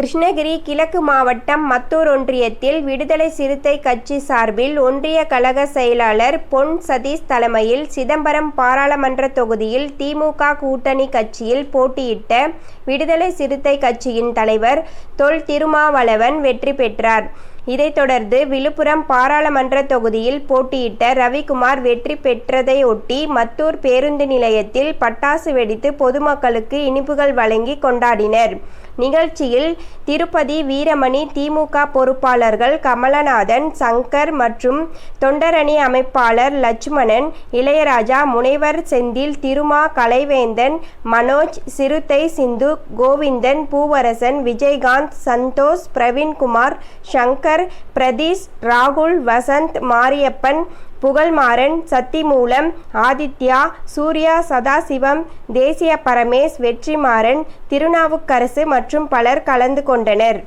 கிருஷ்ணகிரி கிழக்கு மாவட்டம் மத்தூர் ஒன்றியத்தில் விடுதலை சிறுத்தை கட்சி சார்பில் ஒன்றிய கழக செயலாளர் பொன் சதீஷ் தலைமையில் சிதம்பரம் பாராளுமன்ற தொகுதியில் திமுக கூட்டணி கட்சியில் போட்டியிட்ட விடுதலை சிறுத்தை கட்சியின் தலைவர் தொல் திருமாவளவன் வெற்றி பெற்றார். இதைத் தொடர்ந்து விழுப்புரம் பாராளுமன்ற தொகுதியில் போட்டியிட்ட ரவிக்குமார் வெற்றி பெற்றதையொட்டி மத்தூர் பேருந்து நிலையத்தில் பட்டாசு வெடித்து பொதுமக்களுக்கு இனிப்புகள் வழங்கி கொண்டாடினர். நிகழ்ச்சியில் திருப்பதி வீரமணி திமுக பொறுப்பாளர்கள் கமலநாதன் சங்கர் மற்றும் தொண்டரணி அமைப்பாளர் லட்சுமணன் இளையராஜா முனைவர் செந்தில் திருமா கலைவேந்தன் மனோஜ் சிறுத்தை சிந்து கோவிந்தன் பூவரசன் விஜயகாந்த் சந்தோஷ் பிரவீன்குமார் சங்கர் பிரதீஷ் ராகுல் வசந்த் மாரியப்பன் புகழ்மாறன் சத்திமூலம் ஆதித்யா சூர்யா சதாசிவம் தேசிய பரமேஷ் வெற்றிமாறன் திருநாவுக்கரசு மற்றும் பலர் கலந்து கொண்டனர்.